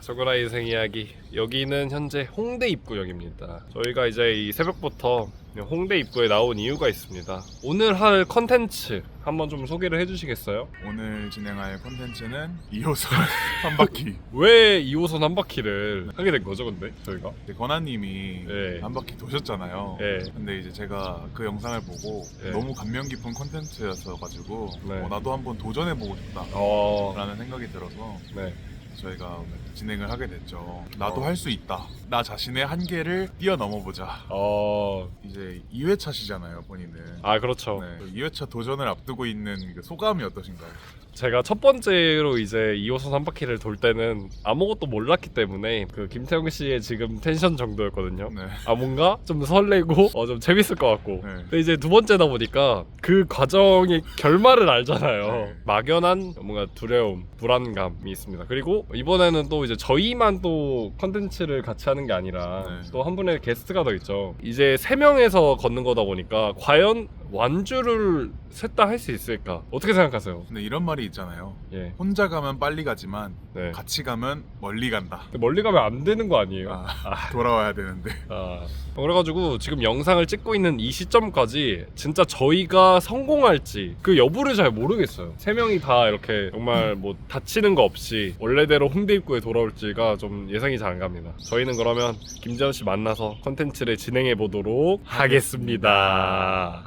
저거라 인생 이야기. 여기는 현재 홍대 입구역입니다. 저희가 이제 이 새벽부터 홍대 입구에 나온 이유가 있습니다. 오늘 할 컨텐츠 한번 좀 소개를 해주시겠어요? 오늘 진행할 콘텐츠는 2호선 한 바퀴. 왜 2호선 한 바퀴를 하게 된 거죠, 근데 저희가? 이제 권아님이 네. 한 바퀴 도셨잖아요. 네. 근데 이제 제가 그 영상을 보고 네. 너무 감명 깊은 콘텐츠였어가지고 네. 어, 나도 한번 도전해보고 싶다라는 어, 생각이 들어서 네. 저희가 오늘 진행을 하게 됐죠. 나도 어. 할수 있다. 나 자신의 한계를 뛰어넘어 보자. 어, 이제 2회차시잖아요, 본인은. 아 그렇죠. 네, 2회차 도전을 앞두고 있는 그 소감이 어떠신가요? 제가 첫 번째로 이제 2호선 한 바퀴를 돌 때는 아무것도 몰랐기 때문에 그 김태형 씨의 지금 텐션 정도였거든요. 네. 아 뭔가 좀 설레고 어 좀 재밌을 것 같고 네. 근데 이제 두 번째다 보니까 그 과정의 결말을 알잖아요 네. 막연한 뭔가 두려움 불안감이 있습니다 그리고 이번에는 또 이제 저희만 또 컨텐츠를 같이 하는 게 아니라 네. 또한 분의 게스트가 더 있죠 이제 세 명에서 걷는 거다 보니까 과연 완주를 셋 다 할 수 있을까 어떻게 생각하세요? 근데 이런 말이 있잖아요. 예. 혼자 가면 빨리 가지만 네. 같이 가면 멀리 간다. 근데 멀리 가면 안 되는 거 아니에요? 아, 돌아와야 되는데. 아, 그래가지고 지금 영상을 찍고 있는 이 시점까지 진짜 저희가 성공할지 그 여부를 잘 모르겠어요. 세 명이 다 이렇게 정말 뭐 다치는 거 없이 원래대로 홍대 입구에 돌아올지가 좀 예상이 잘 안 갑니다. 저희는 그러면 김재현 씨 만나서 컨텐츠를 진행해 보도록 하겠습니다.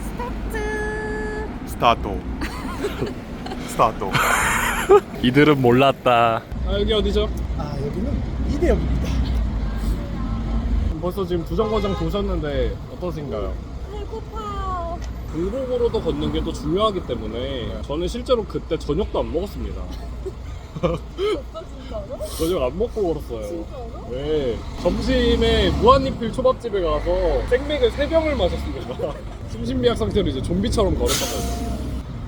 스타트 스타트. 스타트. 이들은 몰랐다. 아 여기 어디죠? 아 여기는 이대역입니다. 벌써 지금 두 정거장 도셨는데 어떠신가요? 배고파요 공복으로도 걷는 게 또 중요하기 때문에 저는 실제로 그때 저녁도 안 먹었습니다. 오빠 진짜로? 저녁 안 먹고 걸었어요. 진짜로? 네. 점심에 무한리필 초밥집에 가서 생맥을 3병을 마셨습니다. 심신미약 상태로 이제 좀비처럼 걸었거든요.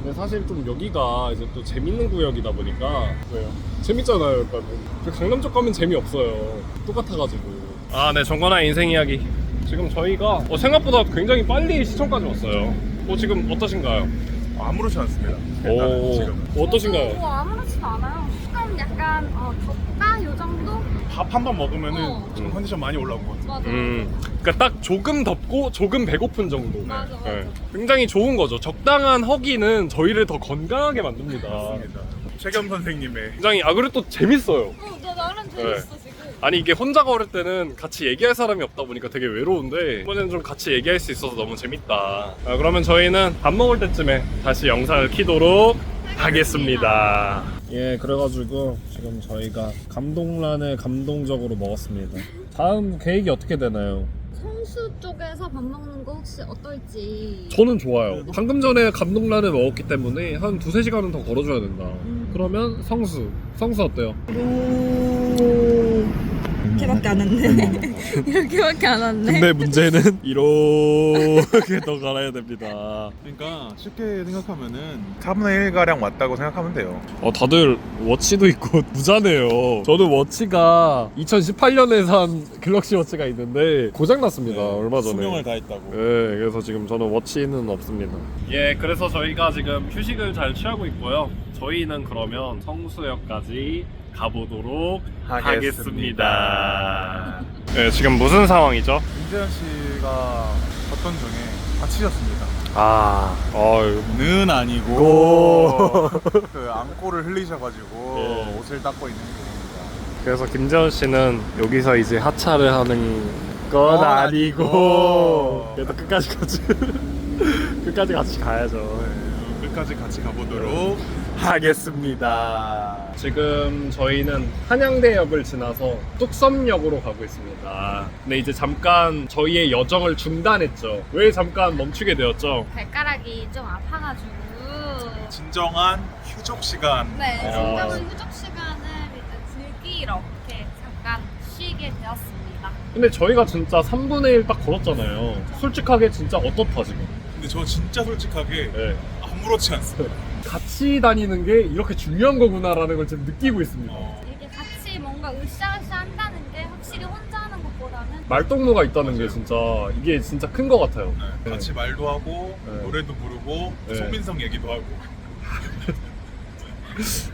근데 사실 좀 여기가 이제 또 재밌는 구역이다 보니까 왜요? 재밌잖아요, 일단은. 그 강남 쪽 가면 재미없어요. 똑같아가지고. 아, 네, 정관아 인생 이야기. 지금 저희가 어, 생각보다 굉장히 빨리 시청까지 왔어요. 어, 지금 어떠신가요? 아무렇지 않습니다. 오, 일단은 지금 어떠신가요? 뭐 아무렇지도 않아요 조금 약간 어, 덥다 요 정도? 밥 한 번 먹으면은 어. 지금 컨디션 많이 올라온 것 같아요. 맞아 음, 그러니까 딱 조금 덥고 조금 배고픈 정도. 맞아 맞아 네. 굉장히 좋은 거죠. 적당한 허기는 저희를 더 건강하게 만듭니다. 맞습니다. 최겸 선생님의 굉장히 아 그리고 또 재밌어요. 어, 나 나름 재밌어 지금 아니 이게 혼자 걸을 때는 같이 얘기할 사람이 없다 보니까 되게 외로운데 이번에는 좀 같이 얘기할 수 있어서 너무 재밌다. 아, 그러면 저희는 밥 먹을 때쯤에 다시 영상을 키도록 하겠습니다. 예, 그래가지고 지금 저희가 감동란을 감동적으로 먹었습니다. 다음 계획이 어떻게 되나요? 성수 쪽에서 밥 먹는 거 혹시 어떨지 저는 좋아요. 방금 전에 감동란을 먹었기 때문에 한 두세 시간은 더 걸어줘야 된다. 그러면 성수. 성수 어때요? 이렇게밖에 안 왔네 이렇게밖에 안 왔네 문제는 이렇게 더 갈아야 됩니다. 그러니까 쉽게 생각하면은 4분의 1 가량 왔다고 생각하면 돼요. 어, 다들 워치도 있고 부자네요. 저는 워치가 2018년에 산 갤럭시 워치가 있는데 고장 났습니다. 얼마 전에. 수명을 다했다고. 네, 그래서 지금 저는 워치는 없습니다. 예, 그래서 저희가 지금 휴식을 잘 취하고 있고요. 저희는 그러면 성수역까지 가보도록 하겠습니다. 네, 지금 무슨 상황이죠? 김재현 씨가 어떤 중에 다치셨습니다. 아, 어유. 는 아니고 고. 그 앙꼬를 흘리셔가지고 예. 옷을 닦고 있는 중입니다. 그래서 김재원 씨는 여기서 이제 하차를 하는 건 건 아니고 아니고. 그래도 끝까지 같이 끝까지 같이 가야죠. 네, 끝까지 같이 가보도록 하겠습니다. 지금 저희는 한양대역을 지나서 뚝섬역으로 가고 있습니다. 근데 이제 잠깐 저희의 여정을 중단했죠. 왜 잠깐 멈추게 되었죠? 발가락이 좀 아파가지고 진정한 휴족 시간. 네 어. 진정한 휴족 시간을 일단 즐기러 이렇게 잠깐 쉬게 되었습니다 근데 저희가 진짜 3분의 1 딱 걸었잖아요. 솔직하게 진짜 어떻다 지금? 근데 저 진짜 솔직하게 네. 아무렇지 않습니다. 같이 다니는 게 이렇게 중요한 거구나라는 걸 지금 느끼고 있습니다. 어, 이렇게 같이 뭔가 으쌰으쌰 한다는 게 확실히 혼자 하는 것보다는 말동무가 있다는 게 진짜 이게 진짜 큰 거 같아요. 네, 같이 말도 하고 네. 노래도 부르고 네. 송민성 얘기도 하고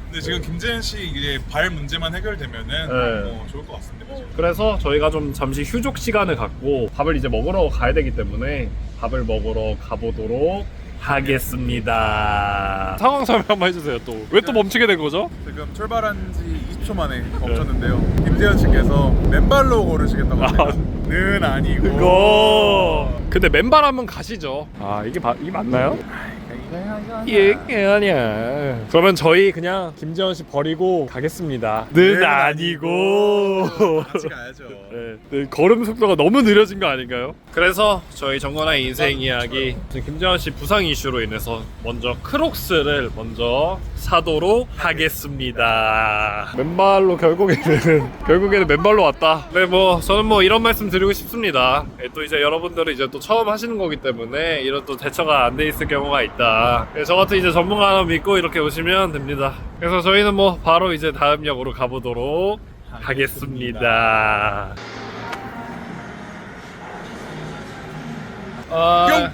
근데 지금 김재현 씨 이제 발 문제만 해결되면은 네. 어, 좋을 것 같습니다. 그죠? 그래서 저희가 좀 잠시 휴족 시간을 갖고 밥을 이제 먹으러 가야 되기 때문에 밥을 먹으러 가보도록 하겠습니다. 상황 설명 한번 해주세요. 또 왜 또 멈추게 된 거죠? 지금 출발한 지 20초 만에 멈췄는데요. 김재현 씨께서 맨발로 걸으시겠다고 합니다. 는 아니고 그거. 근데 맨발 한번 가시죠. 아 이게 바, 이 맞나요? 예, 아니야. 그러면 저희 그냥 김재원 씨 버리고 가겠습니다. 는는 아니고. 같이 가야죠. 네, 네, 걸음 속도가 너무 느려진 거 아닌가요? 그래서 저희 정권의 인생 이야기 김재원 씨 부상 이슈로 인해서 먼저 크록스를 먼저 사도록 하겠습니다. 맨발로 결국에는 결국에는 맨발로 왔다. 네, 뭐 저는 뭐 이런 말씀 드리고 싶습니다. 예, 또 이제 여러분들은 이제 또 처음 하시는 거기 때문에 이런 또 대처가 안 돼 있을 경우가 있다. 예, 저 같은 이제 전문가 하나 믿고 이렇게 오시면 됩니다. 그래서 저희는 뭐 바로 이제 다음 역으로 가보도록 하겠습니다. 아...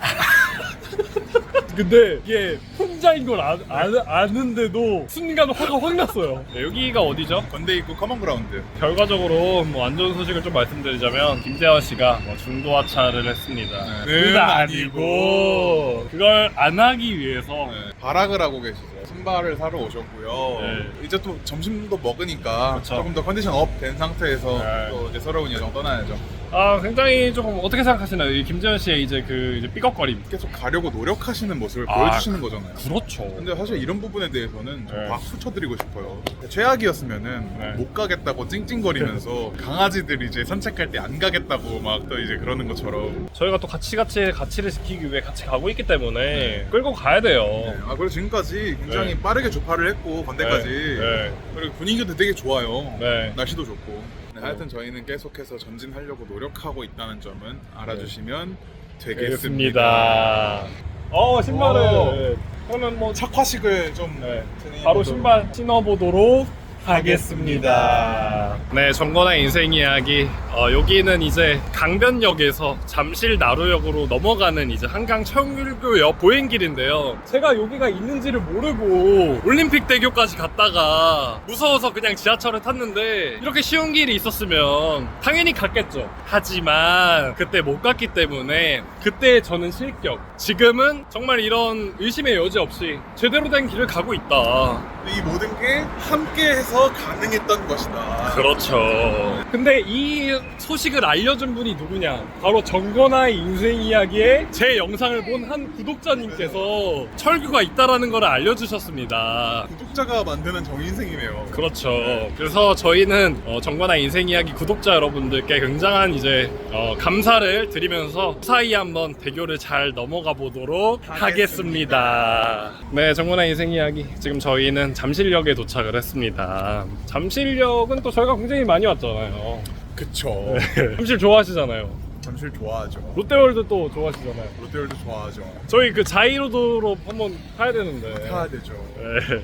근데 이게 혼자인 걸 아, 아, 아는데도 순간 화가 확 났어요. 네, 여기가 어디죠? 건대 입구 커먼 그라운드. 결과적으로 뭐 안 좋은 소식을 좀 말씀드리자면 김재원 씨가 뭐 중도 하차를 했습니다. 네. 그거 아니고 그걸 안 하기 위해서 네, 발악을 하고 계시죠. 신발을 사러 오셨고요. 네. 이제 또 점심도 먹으니까 그쵸. 조금 더 컨디션 업 된 상태에서 네. 또 이제 새로운 여정 떠나야죠. 아 굉장히 조금 어떻게 생각하시나요? 이 김재원 씨의 이제 그 이제 삐걱거림. 계속 가려고 노력하시는 모습을 아, 보여주시는 거잖아요. 그렇죠. 근데 사실 이런 부분에 대해서는 좀 네. 박수 쳐드리고 싶어요. 최악이었으면은 네. 못 가겠다고 찡찡거리면서 강아지들이 이제 산책할 때 안 가겠다고 막 또 이제 그러는 것처럼. 저희가 또 같이 같이 가치를 지키기 위해 같이 가고 있기 때문에 끌고 가야 돼요. 네. 아 그리고 지금까지 굉장히 네. 빠르게 조파를 했고 건대까지 네. 그리고 분위기도 되게 좋아요. 네. 날씨도 좋고. 네, 하여튼 저희는 계속해서 전진하려고 노력하고 있다는 점은 알아주시면 되겠습니다. 되겠습니다. 어 신발을 어. 네. 그러면 뭐 착화식을 좀 네. 바로 좀- 신발 신어보도록 하겠습니다. 네, 정권의 인생 이야기. 어, 여기는 이제 강변역에서 잠실 나루역으로 넘어가는 이제 한강 청율교역 보행길인데요. 제가 여기가 있는지를 모르고 올림픽 대교까지 갔다가 무서워서 그냥 지하철을 탔는데 이렇게 쉬운 길이 있었으면 당연히 갔겠죠. 하지만 그때 못 갔기 때문에 그때 저는 실격. 지금은 정말 이런 의심의 여지 없이 제대로 된 길을 가고 있다. 이 모든 게 함께 해서 가능했던 것이다. 그렇죠. 근데 이 소식을 알려준 분이 누구냐? 바로 정건아의 인생 이야기에 제 영상을 본 한 구독자님께서 철규가 있다라는 걸 알려주셨습니다. 구독자가 만드는 정 인생이네요. 그렇죠. 그래서 저희는 어, 정관아 인생 이야기 구독자 여러분들께 굉장한 이제 어, 감사를 드리면서 사이 한번 대교를 잘 넘어가 보도록 하겠습니다. 네, 정관아 인생 이야기 지금 저희는 잠실역에 도착을 했습니다. 잠실역은 또 저희가 굉장히 많이 왔잖아요. 그쵸. 잠실 좋아하시잖아요. 잠실 좋아하죠. 롯데월드 또 좋아하시잖아요. 롯데월드 좋아하죠. 저희 그 자이로드로 한번 가야 되는데. 타야 되죠. 네.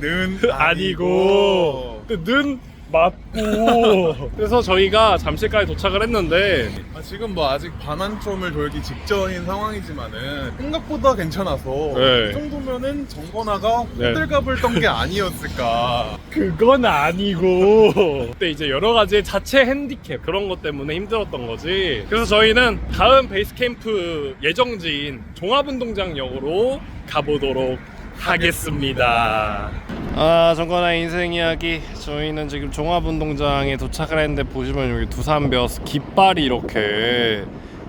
는 아니고 근데 는 맞고 그래서 저희가 잠실까지 도착을 했는데 아, 지금 뭐 아직 반환점을 돌기 직전인 상황이지만은 생각보다 괜찮아서 네. 이 정도면은 정건아가 네. 호들갑을 떤 게 아니었을까. 그건 아니고 그때 이제 여러 가지 자체 핸디캡 그런 것 때문에 힘들었던 거지 그래서 저희는 다음 베이스 캠프 예정지인 종합운동장역으로 가보도록 하겠습니다. 아, 정건아 인생 이야기. 저희는 지금 종합운동장에 도착을 했는데 보시면 여기 두산벼스 깃발이 이렇게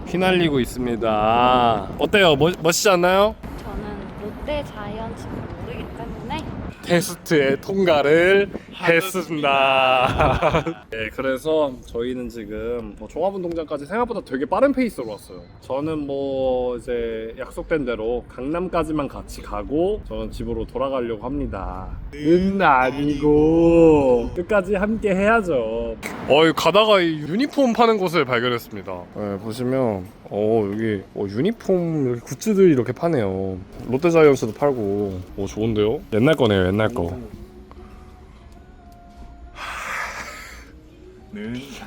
휘날리고 있습니다. 어때요? 멋, 멋있지 않나요? 저는 롯데 자이언츠를 모르기 때문에 테스트에 통과를 했습니다. 네, 그래서 저희는 지금 뭐 종합운동장까지 생각보다 되게 빠른 페이스로 왔어요. 저는 뭐 이제 약속된 대로 강남까지만 같이 가고 저는 집으로 돌아가려고 합니다. 은 아니고 끝까지 함께 해야죠. 어, 가다가 이 유니폼 파는 곳을 발견했습니다. 네, 보시면 어 여기 어, 유니폼 이렇게 굿즈들이 이렇게 파네요. 롯데자이언츠도 팔고, 오 좋은데요? 옛날 거네요, 옛날 거.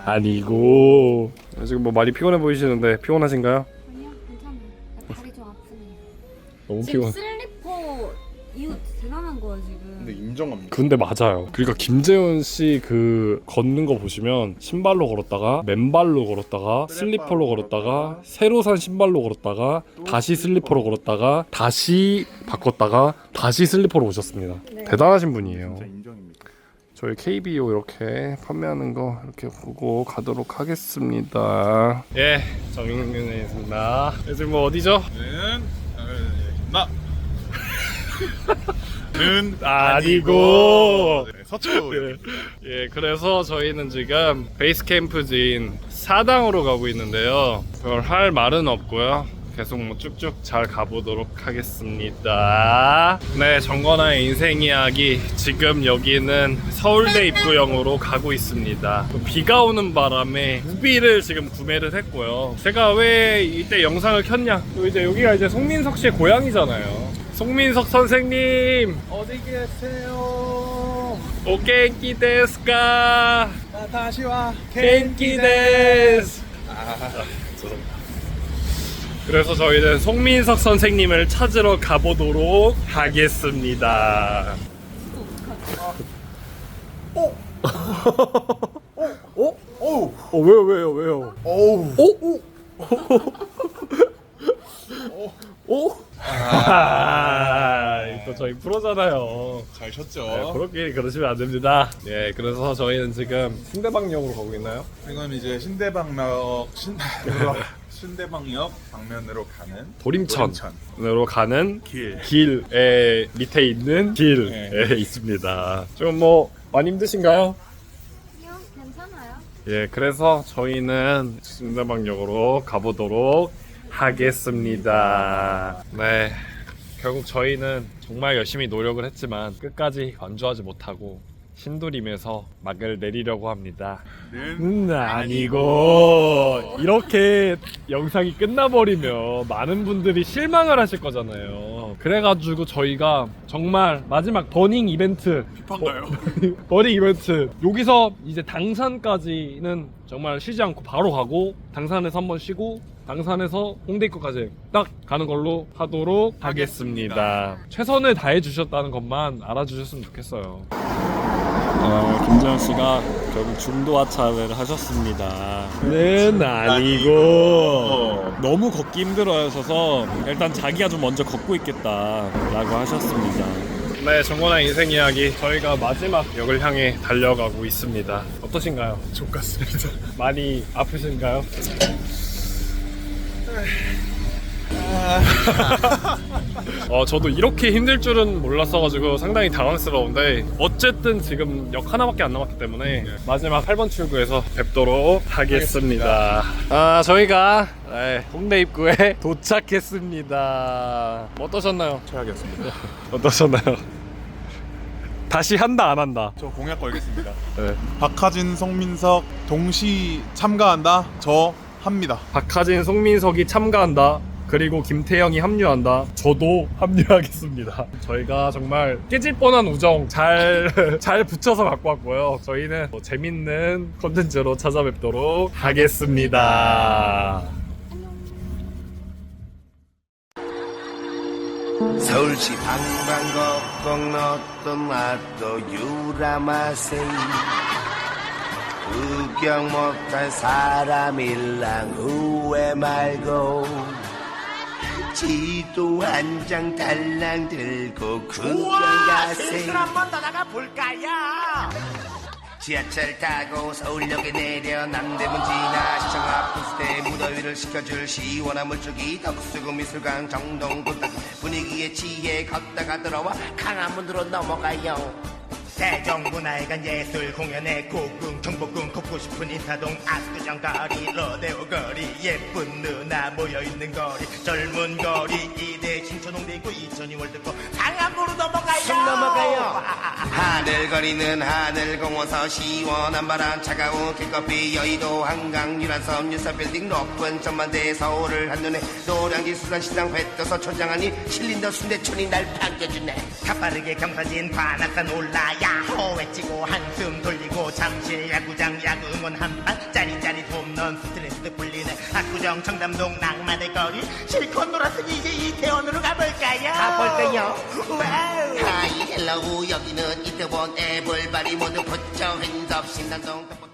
아니고 지금 뭐 많이 피곤해 보이시는데 피곤하신가요? 아니요 괜찮아요 다리 좀 아프네요 너무 지금 피곤. 슬리퍼 이거 대단한 거야 지금. 근데 인정합니다. 근데 맞아요. 그러니까 김재훈 씨그 걷는 거 보시면 신발로 걸었다가 맨발로 걸었다가 슬리퍼로 걸었다가 새로 산 신발로 걸었다가 다시 슬리퍼로 걸었다가 다시 바꿨다가 다시 슬리퍼로 오셨습니다. 네. 대단하신 분이에요. 진짜 인정입니다. 저희 KBO 이렇게 판매하는 거 이렇게 보고 가도록 하겠습니다. 예, 정윤경입니다. 지금 뭐 어디죠? 는 나. 는 아니고. 네, 서초. 네. 예, 그래서 저희는 지금 베이스 캠프지인 사당으로 가고 있는데요. 별 할 말은 없고요. 계속 뭐 쭉쭉 잘 가보도록 하겠습니다. 네, 정건아의 인생 이야기. 지금 여기는 서울대 입구형으로 가고 있습니다. 비가 오는 바람에 우비를 지금 구매를 했고요. 제가 왜 이때 영상을 켰냐? 또 이제 여기가 이제 송민석 씨의 고향이잖아요. 송민석 선생님 어디 계세요? 오겐키 데스까 나 다시 와. 겐키 데스 아. 그래서 저희는 송민석 선생님을 찾으러 가보도록 하겠습니다. 어? 어우. 어 왜요 왜요 왜요? 어우. 오? 오? 아, 또 저희 프로잖아요. 잘 쳤죠. 네, 그렇게 그러시면 안 됩니다. 예, 그래서 저희는 지금 신대방역으로 가고 있나요? 이건 이제 신대방역 신 신대방역 방면으로 가는 도림천으로 가는 길. 길에 밑에 있는 길에 네. 있습니다. 좀 뭐 많이 힘드신가요? 아니요, 괜찮아요. 예, 그래서 저희는 신대방역으로 가보도록 하겠습니다. 네. 결국 저희는 정말 열심히 노력을 했지만 끝까지 완주하지 못하고 신도림에서 막을 내리려고 합니다. 는 음, 아니고 이렇게 영상이 끝나버리면 많은 분들이 실망을 하실 거잖아요. 그래가지고 저희가 정말 마지막 버닝 이벤트 피파인가요? 버닝 이벤트 여기서 이제 당산까지는 정말 쉬지 않고 바로 가고 당산에서 한번 쉬고 당산에서 홍대 입구까지 딱 가는 걸로 하도록 하겠습니다. 최선을 다해 주셨다는 것만 알아주셨으면 좋겠어요. 어, 김재현 씨가 결국 중도 하차를 하셨습니다. 는 아니고 너무 걷기 힘들어하셔서 일단 자기가 좀 먼저 걷고 있겠다라고 하셨습니다. 네, 정원아 인생 이야기 저희가 마지막 역을 향해 달려가고 있습니다. 어떠신가요? 좋겠습니다. 많이 아프신가요? 어, 저도 이렇게 힘들 줄은 몰랐어가지고 상당히 당황스러운데 어쨌든 지금 역 하나밖에 안 남았기 때문에 마지막 8번 출구에서 뵙도록 하겠습니다. 아, 저희가 네, 홍대 입구에 도착했습니다. 어떠셨나요? 최악이었습니다. 어떠셨나요? 다시 한다 안 한다. 저 공약 걸겠습니다. 네. 박하진, 송민석 동시 참가한다. 저 합니다. 박하진, 송민석이 참가한다. 그리고 김태형이 합류한다. 저도 합류하겠습니다. 저희가 정말 깨질 뻔한 우정 잘, 잘 붙여서 갖고 왔고요. 저희는 뭐 재밌는 컨텐츠로 찾아뵙도록 하겠습니다. 서울시 방방곡곡 너도 나도 유라마세 구경 못한 사람일랑 후회 말고 지도 한 장 달랑 들고 구경 가세 한번 떠나가 볼까요? 지하철 타고 서울역에 내려 남대문 지나 시청 앞 부스대 무더위를 식혀줄 시원한 물줄기 덕수구 미술관 정동 굴딱 분위기에 취해 걷다가 들어와 강화문으로 넘어가요 대정문화회관 예술 공연에 고궁 경복궁 걷고 싶은 인사동 압구정 거리 로데오 거리 예쁜 누나 모여있는 거리 젊은 거리 이대 신촌 홍대 있고 이천이 월드컵 강화문으로 넘어가요! 넘어가요. 하늘 오글거리는 하늘 공원서 시원한 바람 차가운 길거리 여의도 한강 유란섬 유사빌딩 높은 전망대 서울을 한눈에 노량진 수산시장 회 떠서 초장하니 실린더 순대촌이 날 반겨주네. 가빠르게 경사진 관악산 올라야 호 외치고 한숨 돌리고 잠실 야구장 야구 응원 한판 짜릿짜릿 홈런 스트레스도 풀리네 압구정 청담동 낭만의 거리 실컷 놀았으니 이제 이태원으로 가볼까요? 가볼까요? 와우 하이 헬로우 여기는 이태원 애벌바리 모두 붙여 핸즈업 신난동 떡볶이